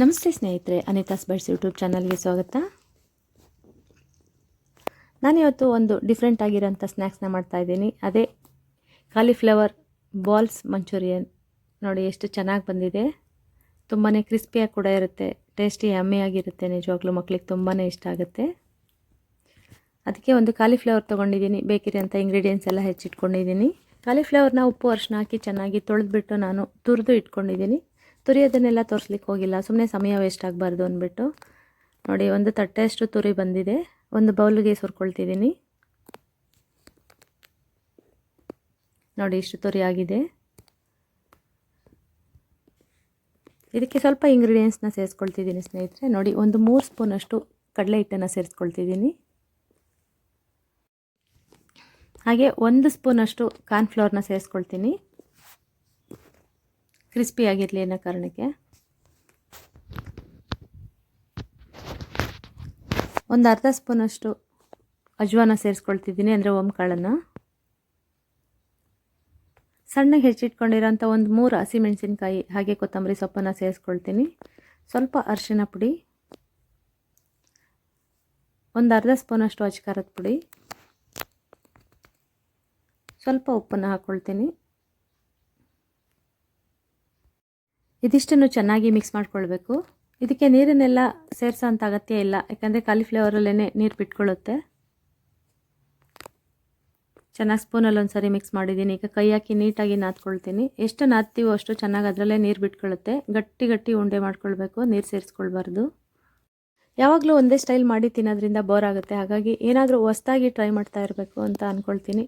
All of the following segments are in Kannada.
ನಮಸ್ತೆ ಸ್ನೇಹಿತರೆ ಅನಿತಾಸ್ ಬಡ್ಸ್ ಯೂಟ್ಯೂಬ್ ಚಾನಲ್ಗೆ ಸ್ವಾಗತ. ನಾನಿವತ್ತು ಒಂದು ಡಿಫ್ರೆಂಟ್ ಆಗಿರೋಂಥ ಸ್ನ್ಯಾಕ್ಸ್ನ ಮಾಡ್ತಾ ಇದ್ದೀನಿ. ಅದೇ ಕಾಲಿಫ್ಲವರ್ ಬಾಲ್ಸ್ ಮಂಚೂರಿಯನ್ ನೋಡಿ, ಎಷ್ಟು ಚೆನ್ನಾಗಿ ಬಂದಿದೆ. ತುಂಬಾ ಕ್ರಿಸ್ಪಿಯಾಗಿ ಕೂಡ ಇರುತ್ತೆ. ಟೇಸ್ಟಿ ಆಗಿರುತ್ತೆ. ನಿಜವಾಗ್ಲೂ ಮಕ್ಕಳಿಗೆ ತುಂಬಾ ಇಷ್ಟ ಆಗುತ್ತೆ. ಅದಕ್ಕೆ ಒಂದು ಕಾಲಿಫ್ಲವರ್ ತೊಗೊಂಡಿದ್ದೀನಿ. ಬೇಕಿರೋಂಥ ಇಂಗ್ರೀಡಿಯೆಂಟ್ಸ್ ಎಲ್ಲ ಹೆಚ್ಚಿಟ್ಕೊಂಡಿದ್ದೀನಿ. ಕಾಲಿಫ್ಲವರ್ನ ಉಪ್ಪು ಅರ್ಶನ ಹಾಕಿ ಚೆನ್ನಾಗಿ ತೊಳೆದ್ಬಿಟ್ಟು ನಾನು ತುರಿದು ಇಟ್ಕೊಂಡಿದ್ದೀನಿ. ತುರಿಯೋದನ್ನೆಲ್ಲ ತೋರಿಸ್ಲಿಕ್ಕೆ ಹೋಗಿಲ್ಲ. ಸುಮ್ಮನೆ ಸಮಯ ವೇಸ್ಟ್ ಆಗಬಾರ್ದು ಅಂದ್ಬಿಟ್ಟು. ನೋಡಿ, ಒಂದು ತಟ್ಟೆಯಷ್ಟು ತುರಿ ಬಂದಿದೆ. ಒಂದು ಬೌಲ್ಗೆ ಸುರ್ಕೊಳ್ತಿದ್ದೀನಿ. ನೋಡಿ, ಇಷ್ಟು ತುರಿ ಆಗಿದೆ. ಇದಕ್ಕೆ ಸ್ವಲ್ಪ ಇಂಗ್ರೀಡಿಯೆಂಟ್ಸ್ನ ಸೇರಿಸ್ಕೊಳ್ತಿದ್ದೀನಿ ಸ್ನೇಹಿತರೆ. ನೋಡಿ, ಒಂದು ಮೂರು ಸ್ಪೂನಷ್ಟು ಕಡಲೆ ಹಿಟ್ಟನ್ನು ಸೇರಿಸ್ಕೊಳ್ತಿದ್ದೀನಿ. ಹಾಗೆ ಒಂದು ಸ್ಪೂನಷ್ಟು ಕಾರ್ನ್ಫ್ಲವರ್ನ ಸೇರಿಸ್ಕೊಳ್ತೀನಿ. ಕ್ರಿಸ್ಪಿ ಆಗಿರಲಿ ಅನ್ನೋ ಕಾರಣಕ್ಕೆ. ಒಂದು ಅರ್ಧ ಸ್ಪೂನಷ್ಟು ಅಜ್ವಾನ ಸೇರಿಸ್ಕೊಳ್ತಿದ್ದೀನಿ, ಅಂದರೆ ಓಂಕಾಳನ್ನು. ಸಣ್ಣಗೆ ಹೆಚ್ಚಿಟ್ಕೊಂಡಿರೋಂಥ ಒಂದು ಮೂರು ಹಸಿಮೆಣಸಿನ್ಕಾಯಿ, ಹಾಗೆ ಕೊತ್ತಂಬರಿ ಸೊಪ್ಪನ್ನು ಸೇರಿಸ್ಕೊಳ್ತೀನಿ. ಸ್ವಲ್ಪ ಅರಿಶಿನ ಪುಡಿ. ಒಂದು ಅರ್ಧ ಸ್ಪೂನಷ್ಟು ಅಚ್ಕಾರದ ಪುಡಿ. ಸ್ವಲ್ಪ ಉಪ್ಪನ್ನು ಹಾಕ್ಕೊಳ್ತೀನಿ ಇದಿಷ್ಟನ್ನು ಚೆನ್ನಾಗಿ ಮಿಕ್ಸ್ ಮಾಡ್ಕೊಳ್ಬೇಕು. ಇದಕ್ಕೆ ನೀರನ್ನೆಲ್ಲ ಸೇರಿಸೋ ಅಂಥ ಅಗತ್ಯ ಇಲ್ಲ. ಯಾಕಂದರೆ ಕಾಲಿಫ್ಲವರಲ್ಲೇ ನೀರು ಬಿಟ್ಕೊಳ್ಳುತ್ತೆ ಚೆನ್ನಾಗಿ ಸ್ಪೂನಲ್ಲಿ ಒಂದು ಸರಿ ಮಿಕ್ಸ್ ಮಾಡಿದ್ದೀನಿ. ಈಗ ಕೈ ಹಾಕಿ ನೀಟಾಗಿ ನಾದ್ಕೊಳ್ತೀನಿ. ಎಷ್ಟು ನಾದ್ತೀವೋ ಅಷ್ಟು ಚೆನ್ನಾಗಿ ಅದರಲ್ಲೇ ನೀರು ಬಿಟ್ಕೊಳ್ಳುತ್ತೆ ಗಟ್ಟಿ ಗಟ್ಟಿ ಉಂಡೆ ಮಾಡ್ಕೊಳ್ಬೇಕು, ನೀರು ಸೇರಿಸ್ಕೊಳ್ಬಾರ್ದು. ಯಾವಾಗಲೂ ಒಂದೇ ಸ್ಟೈಲ್ ಮಾಡಿ ತಿನ್ನೋದ್ರಿಂದ ಬೋರ್ ಆಗುತ್ತೆ. ಹಾಗಾಗಿ ಏನಾದರೂ ಹೊಸ್ದಾಗಿ ಟ್ರೈ ಮಾಡ್ತಾ ಇರಬೇಕು ಅಂತ ಅಂದ್ಕೊಳ್ತೀನಿ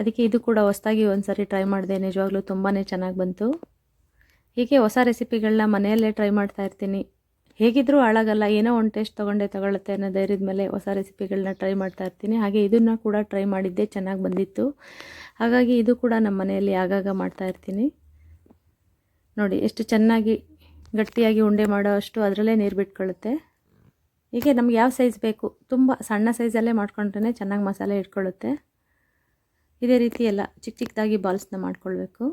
ಅದಕ್ಕೆ ಇದು ಕೂಡ ಹೊಸ್ದಾಗಿ ಒಂದು ಸರಿ ಟ್ರೈ ಮಾಡಿದೆ. ನಿಜವಾಗ್ಲೂ ತುಂಬಾ ಚೆನ್ನಾಗಿ ಬಂತು. ಹೀಗೆ ಹೊಸ ರೆಸಿಪಿಗಳನ್ನ ಮನೆಯಲ್ಲೇ ಟ್ರೈ ಮಾಡ್ತಾ ಇರ್ತೀನಿ. ಹೇಗಿದ್ದರೂ ಹಾಳಾಗಲ್ಲ, ಏನೋ ಒಂದು ಟೇಸ್ಟ್ ತೊಗೊಂಡೆ ತಗೊಳ್ಳುತ್ತೆ ಅನ್ನೋ ಧೈರ್ಯದ ಮೇಲೆ ಹೊಸ ರೆಸಿಪಿಗಳನ್ನ ಟ್ರೈ ಮಾಡ್ತಾ ಇರ್ತೀನಿ. ಹಾಗೆ ಇದನ್ನು ಕೂಡ ಟ್ರೈ ಮಾಡಿದ್ದೆ ಚೆನ್ನಾಗಿ ಬಂದಿತ್ತು. ಹಾಗಾಗಿ ಇದು ಕೂಡ ನಮ್ಮ ಮನೆಯಲ್ಲಿ ಆಗಾಗ ಮಾಡ್ತಾ ಇರ್ತೀನಿ. ನೋಡಿ, ಎಷ್ಟು ಚೆನ್ನಾಗಿ ಗಟ್ಟಿಯಾಗಿ ಉಂಡೆ ಮಾಡೋ ಅಷ್ಟು ಅದರಲ್ಲೇ ನೀರು ಬಿಟ್ಕೊಳ್ಳುತ್ತೆ ಹೀಗೆ ನಮ್ಗೆ ಯಾವ ಸೈಜ್ ಬೇಕು? ತುಂಬ ಸಣ್ಣ ಸೈಜಲ್ಲೇ ಮಾಡ್ಕೊಂಡ್ರೆ ಚೆನ್ನಾಗಿ ಮಸಾಲೆ ಇಟ್ಕೊಳ್ಳುತ್ತೆ ಇದೇ ರೀತಿ ಎಲ್ಲ ಚಿಕ್ಕ ಚಿಕ್ಕದಾಗಿ ಬಾಲ್ಸ್ನ ಮಾಡ್ಕೊಳ್ಬೇಕು.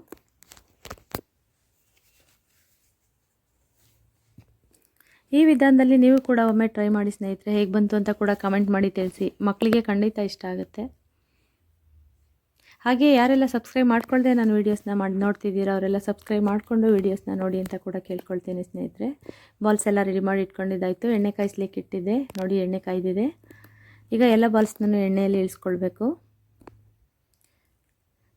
ಈ ವಿಧಾನದಲ್ಲಿ ನೀವು ಕೂಡ ಒಮ್ಮೆ ಟ್ರೈ ಮಾಡಿ ಸ್ನೇಹಿತರೆ, ಹೇಗೆ ಬಂತು ಅಂತ ಕೂಡ ಕಮೆಂಟ್ ಮಾಡಿ ತಿಳಿಸಿ. ಮಕ್ಕಳಿಗೆ ಖಂಡಿತ ಇಷ್ಟ ಆಗುತ್ತೆ. ಹಾಗೆ ಯಾರೆಲ್ಲ ಸಬ್ಸ್ಕ್ರೈಬ್ ಮಾಡ್ಕೊಳ್ಳದೆ ನಾನು ವೀಡಿಯೋಸ್ನ ಮಾಡಿ, ನೋಡ್ತಿದ್ದೀರಾ ಅವರೆಲ್ಲ ಸಬ್ಸ್ಕ್ರೈಬ್ ಮಾಡಿಕೊಂಡು ವೀಡಿಯೋಸ್ನ ನೋಡಿ ಅಂತ ಕೂಡ ಕೇಳ್ಕೊಳ್ತೀನಿ ಸ್ನೇಹಿತರೆ. ಬಾಲ್ಸ್ ಎಲ್ಲ ರೆಡಿ ಮಾಡಿ ಇಟ್ಕೊಂಡಿದ್ದಾಯಿತು. ಎಣ್ಣೆ ಕಾಯಿಸ್ಲಿಕ್ಕೆ ಇಟ್ಟಿದ್ದೆ. ನೋಡಿ ಎಣ್ಣೆ ಕಾಯ್ದಿದೆ. ಈಗ ಎಲ್ಲ ಬಾಲ್ಸ್ನೂ ಎಣ್ಣೆಯಲ್ಲಿ ಇಳಿಸ್ಕೊಳ್ಬೇಕು.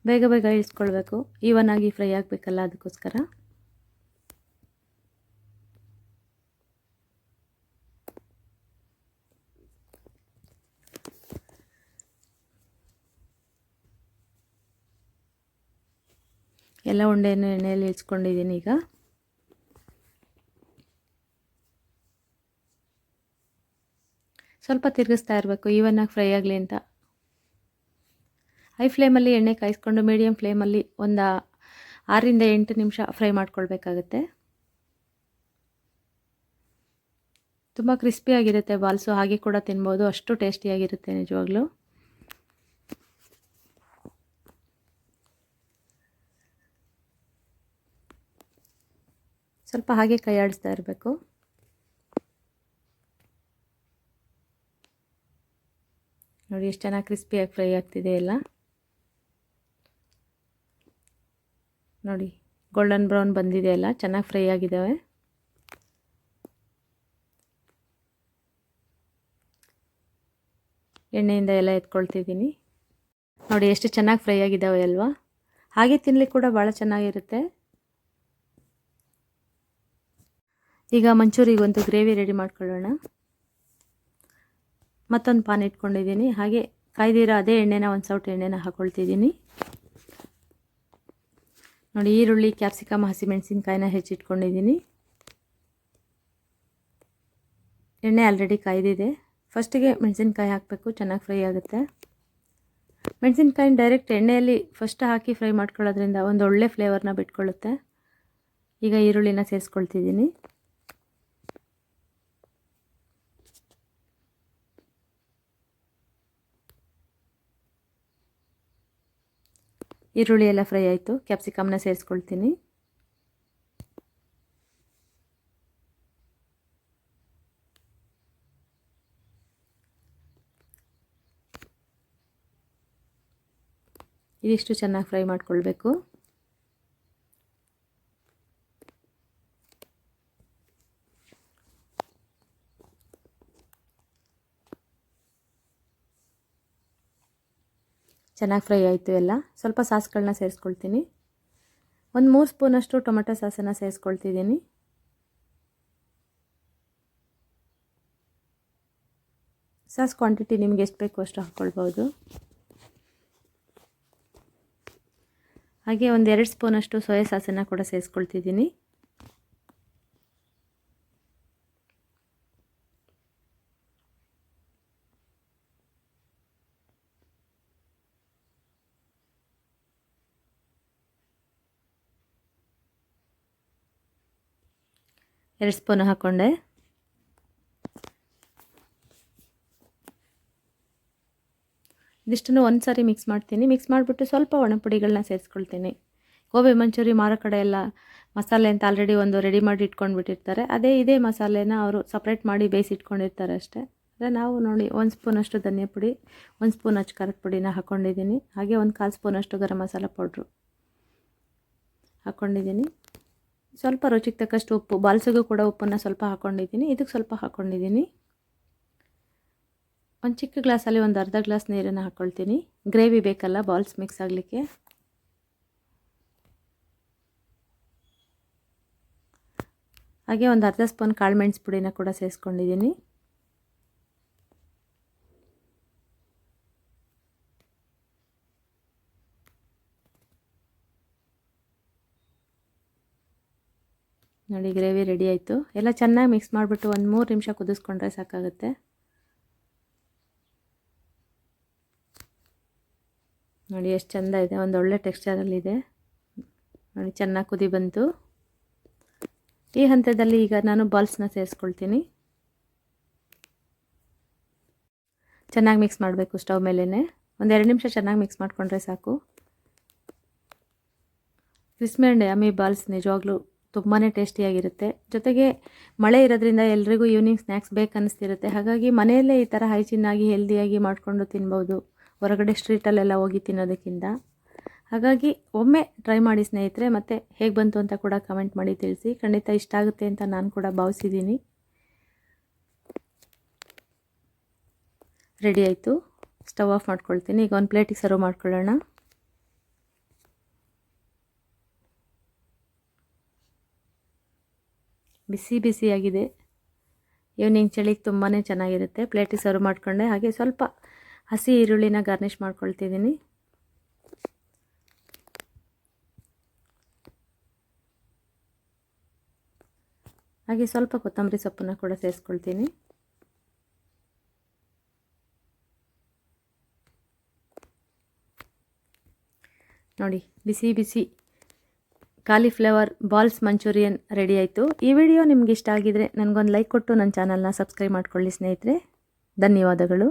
ಬೇಗ ಬೇಗ ಇಳಿಸ್ಕೊಳ್ಬೇಕು. ಈವನ್ ಆಗಿ ಫ್ರೈ ಆಗಬೇಕಲ್ಲ ಅದಕ್ಕೋಸ್ಕರ. ಎಲ್ಲ ಉಂಡೆಯನ್ನು ಎಣ್ಣೆಯಲ್ಲಿ ಇಳಿಸ್ಕೊಂಡಿದ್ದೀನಿ ಈಗ. ಸ್ವಲ್ಪ ತಿರುಗಿಸ್ತಾ ಇರಬೇಕು ಈವನ್ನಾಗಿ ಫ್ರೈ ಆಗಲಿ ಅಂತ. ಹೈ ಫ್ಲೇಮಲ್ಲಿ ಎಣ್ಣೆ ಕಾಯಿಸ್ಕೊಂಡು ಮೀಡಿಯಮ್ ಫ್ಲೇಮಲ್ಲಿ ಒಂದು ಆರರಿಂದ ಎಂಟು ನಿಮಿಷ ಫ್ರೈ ಮಾಡ್ಕೊಳ್ಬೇಕಾಗತ್ತೆ. ತುಂಬ ಕ್ರಿಸ್ಪಿಯಾಗಿರುತ್ತೆ ಬಾಲ್ಸು ಹಾಗೆ ಕೂಡ ತಿನ್ಬೋದು, ಅಷ್ಟು ಟೇಸ್ಟಿಯಾಗಿರುತ್ತೆ ನಿಜವಾಗ್ಲೂ. ಸ್ವಲ್ಪ ಹಾಗೆ ಕೈ ಇರಬೇಕು. ನೋಡಿ ಎಷ್ಟು ಚೆನ್ನಾಗಿ ಕ್ರಿಸ್ಪಿಯಾಗಿ ಫ್ರೈ ಆಗ್ತಿದೆ ಎಲ್ಲ. ನೋಡಿ ಗೋಲ್ಡನ್ ಬ್ರೌನ್ ಬಂದಿದೆ ಎಲ್ಲ, ಚೆನ್ನಾಗಿ ಫ್ರೈ ಆಗಿದ್ದಾವೆ. ಎಣ್ಣೆಯಿಂದ ಎಲ್ಲ ಎತ್ಕೊಳ್ತಿದ್ದೀನಿ. ನೋಡಿ, ಎಷ್ಟು ಚೆನ್ನಾಗಿ ಫ್ರೈ ಆಗಿದ್ದಾವೆ ಅಲ್ವಾ? ಹಾಗೆ ತಿನ್ಲಿಕ್ಕೆ ಕೂಡ ಭಾಳ ಚೆನ್ನಾಗಿರುತ್ತೆ. ಈಗ ಮಂಚೂರಿಗೊಂದು ಗ್ರೇವಿ ರೆಡಿ ಮಾಡ್ಕೊಳ್ಳೋಣ. ಮತ್ತೊಂದು ಪಾನ್ ಇಟ್ಕೊಂಡಿದ್ದೀನಿ. ಹಾಗೆ ಕಾಯ್ದಿರೋ ಅದೇ ಎಣ್ಣೆನ, ಒಂದು ಸೌಟ್ ಎಣ್ಣೆನ ಹಾಕ್ಕೊಳ್ತಿದ್ದೀನಿ ನೋಡಿ, ಈರುಳ್ಳಿ, ಕ್ಯಾಪ್ಸಿಕಮ್, ಹಸಿಮೆಣಸಿನ್ಕಾಯಿನ ಹೆಚ್ಚಿಟ್ಕೊಂಡಿದ್ದೀನಿ. ಎಣ್ಣೆ ಆಲ್ರೆಡಿ ಕಾಯ್ದಿದೆ. ಫಸ್ಟಿಗೆ ಮೆಣಸಿನ್ಕಾಯಿ ಹಾಕಬೇಕು, ಚೆನ್ನಾಗಿ ಫ್ರೈ ಆಗುತ್ತೆ. ಮೆಣಸಿನ್ಕಾಯಿನ ಡೈರೆಕ್ಟ್ ಎಣ್ಣೆಯಲ್ಲಿ ಫಸ್ಟ್ ಹಾಕಿ ಫ್ರೈ ಮಾಡ್ಕೊಳ್ಳೋದ್ರಿಂದ ಒಂದು ಒಳ್ಳೆ ಫ್ಲೇವರ್ನ ಬಿಟ್ಕೊಳ್ಳುತ್ತೆ. ಈಗ ಈರುಳ್ಳಿನ ಸೇರಿಸ್ಕೊಳ್ತಿದ್ದೀನಿ. ಈರುಳ್ಳಿ ಎಲ್ಲ ಫ್ರೈ ಆಯಿತು. ಕ್ಯಾಪ್ಸಿಕಮ್ನ ಸೇರಿಸ್ಕೊಳ್ತೀನಿ. ಇದಿಷ್ಟು ಚೆನ್ನಾಗಿ ಫ್ರೈ ಮಾಡಿಕೊಳ್ಬೇಕು. ಚೆನ್ನಾಗಿ ಫ್ರೈ ಆಯಿತು ಎಲ್ಲ. ಸ್ವಲ್ಪ ಸಾಸ್ಗಳನ್ನ ಸೇರಿಸ್ಕೊಳ್ತೀನಿ. ಒಂದು ಮೂರು ಸ್ಪೂನಷ್ಟು ಟೊಮೆಟೊ ಸಾಸನ್ನು ಸೇರಿಸ್ಕೊಳ್ತಿದ್ದೀನಿ. ಸಾಸ್ ಕ್ವಾಂಟಿಟಿ ನಿಮ್ಗೆ ಎಷ್ಟು ಬೇಕು ಅಷ್ಟು ಹಾಕ್ಕೊಳ್ಬೋದು. ಹಾಗೆ ಒಂದು ಎರಡು ಸ್ಪೂನಷ್ಟು ಸೋಯಾ ಸಾಸನ್ನು ಕೂಡ ಸೇರಿಸ್ಕೊಳ್ತಿದ್ದೀನಿ. ಎರಡು ಸ್ಪೂನ್ ಹಾಕ್ಕೊಂಡೆ ಇದಿಷ್ಟನ್ನು ಒಂದು ಸಾರಿ ಮಿಕ್ಸ್ ಮಾಡ್ತೀನಿ. ಮಿಕ್ಸ್ ಮಾಡಿಬಿಟ್ಟು ಸ್ವಲ್ಪ ಒಣಪುಡಿಗಳನ್ನ ಸೇರಿಸ್ಕೊಳ್ತೀನಿ. ಗೋಬಿ, ಮಂಚೂರಿ, ಮಾರೋ ಕಡೆ ಎಲ್ಲ ಮಸಾಲೆ ಅಂತ ಆಲ್ರೆಡಿ ಒಂದು ರೆಡಿ ಮಾಡಿ ಇಟ್ಕೊಂಡ್ಬಿಟ್ಟಿರ್ತಾರೆ. ಅದೇ ಇದೇ ಮಸಾಲೆನ ಅವರು ಸಪ್ರೇಟ್ ಮಾಡಿ ಬೇಯಿಸಿ ಇಟ್ಕೊಂಡಿರ್ತಾರೆ ಅಷ್ಟೇ. ಅದೇ ನಾವು ನೋಡಿ ಒಂದು ಸ್ಪೂನಷ್ಟು ಧನಿಯಾ ಪುಡಿ, ಒಂದು ಸ್ಪೂನ್ ಅಚ್ಚ ಖಾರದ ಪುಡಿನ ಹಾಕ್ಕೊಂಡಿದ್ದೀನಿ ಹಾಗೆ ಒಂದು ಕಾಲು ಸ್ಪೂನಷ್ಟು ಗರಂ ಮಸಾಲ ಪೌಡ್ರು ಹಾಕ್ಕೊಂಡಿದ್ದೀನಿ ಸ್ವಲ್ಪ ರುಚಿಗೆ ತಕ್ಕಷ್ಟು ಉಪ್ಪು, ಬಾಲ್ಸಿಗೂ ಕೂಡ ಉಪ್ಪನ್ನು ಸ್ವಲ್ಪ ಹಾಕ್ಕೊಂಡಿದ್ದೀನಿ ಇದಕ್ಕೆ ಸ್ವಲ್ಪ ಹಾಕ್ಕೊಂಡಿದ್ದೀನಿ ಒಂದು ಚಿಕ್ಕ ಗ್ಲಾಸಲ್ಲಿ ಒಂದು ಅರ್ಧ ಗ್ಲಾಸ್ ನೀರನ್ನು ಹಾಕ್ಕೊಳ್ತೀನಿ ಗ್ರೇವಿ ಬೇಕಲ್ಲ, ಬಾಲ್ಸ್ ಮಿಕ್ಸ್ ಆಗಲಿಕ್ಕೆ. ಹಾಗೆ ಒಂದು ಅರ್ಧ ಸ್ಪೂನ್ ಕಾಳು ಮೆಣಸು ಪುಡಿನ ಕೂಡ ಸೇರಿಸ್ಕೊಂಡಿದ್ದೀನಿ ನೋಡಿ ಗ್ರೇವಿ ರೆಡಿ ಆಯಿತು. ಎಲ್ಲ ಚೆನ್ನಾಗಿ ಮಿಕ್ಸ್ ಮಾಡಿಬಿಟ್ಟು ಒಂದು ಮೂರು ನಿಮಿಷ ಕುದಿಸ್ಕೊಂಡ್ರೆ ಸಾಕಾಗುತ್ತೆ. ನೋಡಿ, ಎಷ್ಟು ಚೆಂದ ಇದೆ. ಒಂದು ಒಳ್ಳೆ ಟೆಕ್ಸ್ಚರಲ್ಲಿದೆ ನೋಡಿ, ಚೆನ್ನಾಗಿ ಕುದಿ ಬಂತು. ಈ ಹಂತದಲ್ಲಿ ಈಗ ನಾನು ಬಾಲ್ಸ್ನ ಸೇರಿಸ್ಕೊಳ್ತೀನಿ. ಚೆನ್ನಾಗಿ ಮಿಕ್ಸ್ ಮಾಡಬೇಕು ಸ್ಟವ್ ಮೇಲೇ ಒಂದು ಎರಡು ನಿಮಿಷ ಚೆನ್ನಾಗಿ ಮಿಕ್ಸ್ ಮಾಡಿಕೊಂಡ್ರೆ ಸಾಕು. ಕ್ರಿಸ್ಮಿ ಅಂಡ್ ಬಾಲ್ಸ್ ನಿಜವಾಗ್ಲೂ ತುಂಬಾ ಟೇಸ್ಟಿಯಾಗಿರುತ್ತೆ. ಜೊತೆಗೆ ಮಳೆ ಇರೋದ್ರಿಂದ ಎಲ್ರಿಗೂ ಈವ್ನಿಂಗ್ ಸ್ನ್ಯಾಕ್ಸ್ ಬೇಕು ಅನ್ನಿಸ್ತಿರುತ್ತೆ ಹಾಗಾಗಿ ಮನೆಯಲ್ಲೇ ಈ ಥರ ಹೈಜಿನ್ನಾಗಿ ಹೆಲ್ದಿಯಾಗಿ ಮಾಡಿಕೊಂಡು ತಿನ್ಬೋದು. ಹೊರಗಡೆ ಸ್ಟ್ರೀಟಲ್ಲೆಲ್ಲ ಹೋಗಿ ತಿನ್ನೋದಕ್ಕಿಂತ. ಹಾಗಾಗಿ ಒಮ್ಮೆ ಟ್ರೈ ಮಾಡಿ ಸ್ನೇಹಿತರೆ, ಮತ್ತು ಹೇಗೆ ಬಂತು ಅಂತ ಕೂಡ ಕಮೆಂಟ್ ಮಾಡಿ ತಿಳಿಸಿ. ಖಂಡಿತ ಇಷ್ಟ ಆಗುತ್ತೆ ಅಂತ ನಾನು ಕೂಡ ಭಾವಿಸಿದ್ದೀನಿ. ರೆಡಿ ಆಯಿತು. ಸ್ಟವ್ ಆಫ್ ಮಾಡ್ಕೊಳ್ತೀನಿ. ಈಗ ಒಂದು ಪ್ಲೇಟಿಗೆ ಸರ್ವ್ ಮಾಡ್ಕೊಳ್ಳೋಣ. ಬಿಸಿ ಬಿಸಿಯಾಗಿದೆ. ಈವ್ನಿಂಗ್ ಚಳಿಗೆ ತುಂಬಾ ಚೆನ್ನಾಗಿರುತ್ತೆ. ಪ್ಲೇಟಿಗೆ ಸರ್ವ್ ಮಾಡ್ಕೊಂಡೆ. ಹಾಗೆ ಸ್ವಲ್ಪ ಹಸಿ ಈರುಳ್ಳಿನ ಗಾರ್ನಿಷ್ ಮಾಡ್ಕೊಳ್ತಿದ್ದೀನಿ. ಹಾಗೆ ಸ್ವಲ್ಪ ಕೊತ್ತಂಬರಿ ಸೊಪ್ಪನ್ನು ಕೂಡ ಸೇರಿಸ್ಕೊಳ್ತೀನಿ. ನೋಡಿ, ಬಿಸಿ ಬಿಸಿ ಕಾಲಿಫ್ಲವರ್ ಬಾಲ್ಸ್ ಮಂಚೂರಿಯನ್ ರೆಡಿ ಆಯಿತು. ಈ ವಿಡಿಯೋ ನಿಮ್ಗೆ ಇಷ್ಟ ಆಗಿದರೆ ನನಗೊಂದು ಲೈಕ್ ಕೊಟ್ಟು ನನ್ನ ಚಾನಲ್ನ ಸಬ್ಸ್ಕ್ರೈಬ್ ಮಾಡ್ಕೊಳ್ಳಿ ಸ್ನೇಹಿತರೆ. ಧನ್ಯವಾದಗಳು.